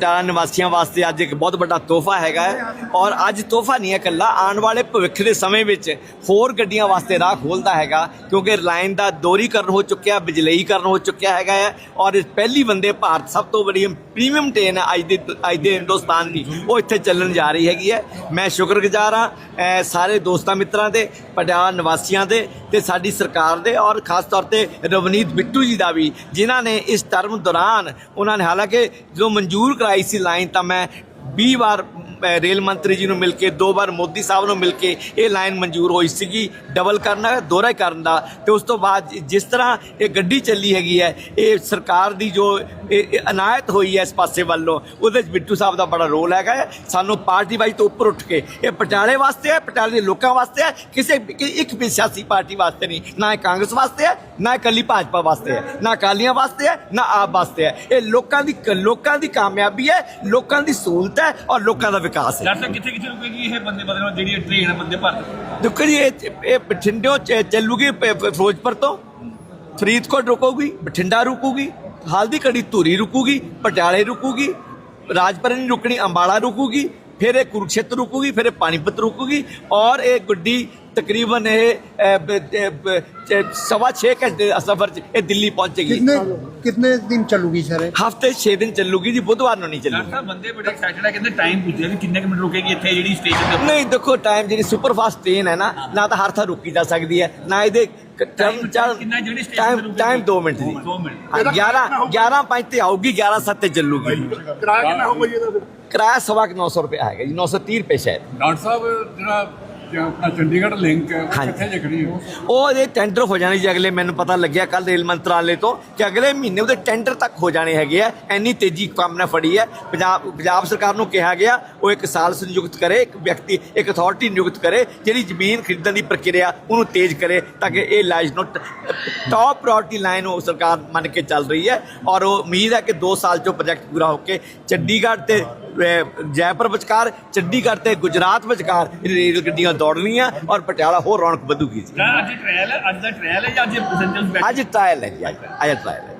ਪਟਿਆਲਾ ਨਿਵਾਸੀਆਂ ਵਾਸਤੇ ਅੱਜ ਇੱਕ ਬਹੁਤ ਵੱਡਾ ਤੋਹਫਾ ਹੈਗਾ ਹੈ। ਔਰ ਅੱਜ ਤੋਹਫਾ ਨਹੀਂ ਹੈ ਇਕੱਲਾ, ਆਉਣ ਵਾਲੇ ਭਵਿੱਖ ਦੇ ਸਮੇਂ ਵਿੱਚ ਹੋਰ ਗੱਡੀਆਂ ਵਾਸਤੇ ਰਾਹ ਖੋਲਦਾ ਹੈਗਾ, ਕਿਉਂਕਿ ਲਾਈਨ ਦਾ ਦੋਰੀਕਰਨ ਹੋ ਚੁੱਕਿਆ, ਬਿਜਲਈਕਰਨ ਹੋ ਚੁੱਕਿਆ ਹੈਗਾ ਹੈ। ਔਰ ਇਸ ਪਹਿਲੀ ਵੰਦੇ ਭਾਰਤ ਸਭ ਤੋਂ ਵੱਡੀ ਪ੍ਰੀਮੀਅਮ ਟ੍ਰੇਨ ਅੱਜ ਦੇ ਅੱਜ ਦੇ ਹਿੰਦੁਸਤਾਨ ਦੀ, ਉਹ ਇੱਥੇ ਚੱਲਣ ਜਾ ਰਹੀ ਹੈਗੀ ਹੈ। ਮੈਂ ਸ਼ੁਕਰਗੁਜ਼ਾਰ ਹਾਂ ਸਾਰੇ ਦੋਸਤਾਂ ਮਿੱਤਰਾਂ ਦੇ, ਪਟਿਆਲਾ ਨਿਵਾਸੀਆਂ ਦੇ ਤੇ ਸਾਡੀ ਸਰਕਾਰ ਦੇ ਔਰ ਖਾਸ ਤੌਰ ਤੇ ਰਵਨੀਤ ਬਿੱਟੂ ਜੀ ਦਾ ਵੀ, ਜਿਨ੍ਹਾਂ ਨੇ ਇਸ ਟਰਮ ਦੌਰਾਨ, ਉਹਨਾਂ ਨੇ ਹਾਲਾਂਕਿ ਜੋ ਮਨਜ਼ੂਰ ਕਰਾਈ ਸੀ ਲਾਈਨ ਤਾਂ ਮੈਂ 20 ਵਾਰ ਰੇਲ ਮੰਤਰੀ ਜੀ ਨੂੰ ਮਿਲ ਕੇ, ਦੋ ਵਾਰ ਮੋਦੀ ਸਾਹਿਬ ਨੂੰ ਮਿਲ ਕੇ ਇਹ ਲਾਈਨ ਮਨਜ਼ੂਰ ਹੋਈ ਸੀਗੀ ਡਬਲ ਕਰਨਾ ਦੋਹਰਾ ਕਰਨ ਦਾ ਤੇ ਉਸ ਤੋਂ ਬਾਅਦ ਜਿਸ ਤਰ੍ਹਾਂ ਇਹ ਗੱਡੀ ਚੱਲੀ ਹੈਗੀ ਹੈ, ਇਹ ਸਰਕਾਰ ਦੀ ਜੋ ਇਹ- ਇਹ ਅਨਾਇਤ ਹੋਈ ਹੈ ਇਸ ਪਾਸੇ ਵੱਲੋਂ, ਉਹਦੇ ਵਿੱਚ ਬਿੱਟੂ ਸਾਹਿਬ ਦਾ ਬੜਾ ਰੋਲ ਹੈਗਾ ਹੈ। ਸਾਨੂੰ ਪਾਰਟੀ ਵਾਈਜ਼ ਤੋਂ ਉੱਪਰ ਉੱਠ ਕੇ, ਇਹ ਪਟਿਆਲੇ ਵਾਸਤੇ ਹੈ, ਪਟਿਆਲੇ ਦੇ ਲੋਕਾਂ ਵਾਸਤੇ ਹੈ, ਕਿਸੇ ਇੱਕ ਵੀ ਸਿਆਸੀ ਪਾਰਟੀ ਵਾਸਤੇ ਨਹੀਂ, ਨਾ ਇਹ ਕਾਂਗਰਸ ਵਾਸਤੇ ਹੈ, ਨਾ ਇਕੱਲੀ ਭਾਜਪਾ ਵਾਸਤੇ ਹੈ, ਨਾ ਅਕਾਲੀਆਂ ਵਾਸਤੇ ਹੈ, ਨਾ ਆਪ ਵਾਸਤੇ ਹੈ ਇਹ ਲੋਕਾਂ ਦੀ ਲੋਕਾਂ ਦੀ ਕਾਮਯਾਬੀ ਹੈ, ਲੋਕਾਂ ਦੀ ਸਹੂਲਤ ਹੈ ਔਰ ਲੋਕਾਂ ਦਾ ਵਿਕਾਸ ਹੈ। ਡਾਕਟਰ ਕਿੱਥੇ ਕਿੱਥੇ ਰੁਕੇਗੀ ਇਹ ਬੰਦੇ ਬਦਲਣ ਜਿਹੜੀ ਇਹ ਟ੍ਰੇਨ ਹੈ ਬੰਦੇ ਭਾਰਤ ਦੇਖੋ ਜੀ ਇਹ ਇਹ ਬਠਿੰਡਿਓਂ ਚ- ਚੱਲੂਗੀ ਪ- ਪ- ਫਿਰੋਜ਼ਪੁਰ ਤੋਂ। ਫਰੀਦਕੋਟ ਰੁਕੂਗੀ ਬਠਿੰਡਾ ਰੁਕੂਗੀ ਹਲਦੀ ਕੜੀ ਧੂਰੀ ਰੁਕੂਗੀ ਪਟਿਆਲੇ ਰੁਕੂਗੀ ਰਾਜਪੁਰਾ ਨਹੀਂ ਰੁਕਣੀ ਅੰਬਾਲਾ ਰੁਕੂਗੀ ਫਿਰ ਇਹ ਕੁਰੂਕਸ਼ੇਤਰ ਰੁਕੂਗੀ ਫਿਰ ਇਹ ਪਾਣੀਪਤ ਰੁਕੂਗੀ ਔਰ ਇਹ ਗੱਡੀ ਤਕਰੀਬਨ ਇਹ ਸਵਾ 6 ਘੰਟੇ ਸਫ਼ਰ ਇਹ ਦਿੱਲੀ ਪਹੁੰਚੇਗੀ ਕਿੰਨੇ ਕਿੰਨੇ ਦਿਨ ਚੱਲੂਗੀ ਸਰ ਹਫ਼ਤੇ 6 ਦਿਨ ਚੱਲੂਗੀ ਜੀ ਬੁੱਧਵਾਰ ਨੂੰ ਨਹੀਂ ਚੱਲੂਗੀ ਡਾਕਟਰ ਬੰਦੇ ਬੜੇ ਐਕਸਾਈਟਡ ਆ ਕਹਿੰਦੇ ਟਾਈਮ ਪੁੱਛਦੇ ਵੀ ਕਿੰਨੇ ਮਿੰਟ ਰੁਕੇਗੀ ਇੱਥੇ ਜਿਹੜੀ ਸਟੇਸ਼ਨ ਤੇ ਨਹੀਂ ਦੇਖੋ ਟਾਈਮ ਜਿਹੜੀ ਸੁਪਰ ਫਾਸਟ ਟ੍ਰੇਨ ਹੈ ਨਾ ਨਾ ਤਾਂ ਹਰ ਥਾਂ ਰੁਕੀ ਜਾ ਸਕਦੀ ਹੈ ਨਾ ਇਹਦੇ ਟਾਈਮ ਚਾਰ ਟਾਈਮ ਟਾਈਮ 2 ਮਿੰਟ ਦੀ 11 11 ਤੇ ਆਊਗੀ 11 ਤੇ ਚੱਲੂਗੀ ਕਿਰਾਇਆ ਕਿੰਨਾ ਹੋਊਗਾ ਜੀ ਇਹਦਾ ਕਿਰਾਇਆ ਸਵਾ 900 ਰੁਪਏ ਆਏਗਾ ਜੀ 930 ਰੁਪਏ ਸ਼ਾਇਦ ਡਾਕਟਰ ਸਾਹਿਬ ਜਿਹੜਾ ਆਪਣਾ ਚੰਡੀਗੜ੍ਹ ਲਿੰਕ ਹੈ ਉਹ ਹਾਂਜੀ। ਕਿੱਥੇ ਜਿਕਣੀ ਹੈ? ਉਹ ਇਹਦੇ ਟੈਂਡਰ ਹੋ ਜਾਣੇ ਜੀ ਅਗਲੇ ਮੈਨੂੰ ਪਤਾ ਲੱਗਿਆ ਕੱਲ ਰੇਲ ਮੰਤਰਾਲੇ ਤੋਂ ਕਿ ਅਗਲੇ ਮਹੀਨੇ ਉਹਦੇ ਟੈਂਡਰ ਤੱਕ ਹੋ ਜਾਣੇ ਹੈਗੇ ਆ ਇੰਨੀ ਤੇਜ਼ੀ ਕੰਮ ਨੇ ਫੜੀ ਹੈ। ਪੰਜਾਬ ਪੰਜਾਬ ਸਰਕਾਰ ਨੂੰ ਕਿਹਾ ਗਿਆ ਉਹ ਇੱਕ ਸਾਲ ਸੰਯੁਕਤ ਕਰੇ ਇੱਕ ਵਿਅਕਤੀ ਇੱਕ ਅਥਾਰਟੀ ਨਿਯੁਕਤ ਕਰੇ ਜਿਹੜੀ ਜ਼ਮੀਨ ਖਰੀਦਣ ਦੀ ਪ੍ਰਕਿਰਿਆ ਉਹਨੂੰ ਤੇਜ਼ ਕਰੇ ਤਾਂ ਕਿ ਇਹ ਲਾਈਨ ਨੂੰ ਟੌਪ ਪ੍ਰਾਇੋਰਟੀ ਲਾਈਨ ਉਹ ਸਰਕਾਰ ਮੰਨ ਕੇ ਚੱਲ ਰਹੀ ਹੈ। ਔਰ ਉਹ ਉਮੀਦ ਹੈ ਕਿ 2 ਸਾਲ ਚੋਂ ਪ੍ਰੋਜੈਕਟ ਪੂਰਾ ਹੋ ਕੇ ਚੰਡੀਗੜ੍ਹ ਤੇ ਜੈਪੁਰ ਵਿਚਕਾਰ ਚੰਡੀਗੜ੍ਹ ਤੇ ਗੁਜਰਾਤ ਵਿਚਕਾਰ ਰੇਲ ਗੱਡੀਆਂ ਦੌੜਨੀਆਂ ਔਰ ਪਟਿਆਲਾ ਹੋਰ ਰੌਣਕ ਵਧੂਗੀ ਜੀ। ਅੱਜ ਟ੍ਰਾਇਲ ਹੈ ਅੱਜ ਦਾ ਟ੍ਰਾਇਲ ਹੈ ਜਾਂ ਅੱਜ ਪੈਸੇਂਜਰਸ ਅੱਜ ਟ੍ਰਾਇਲ ਹੈ ਜੀ ਅੱਜ ਅੱਜ ਟ੍ਰਾਇਲ ਹੈ।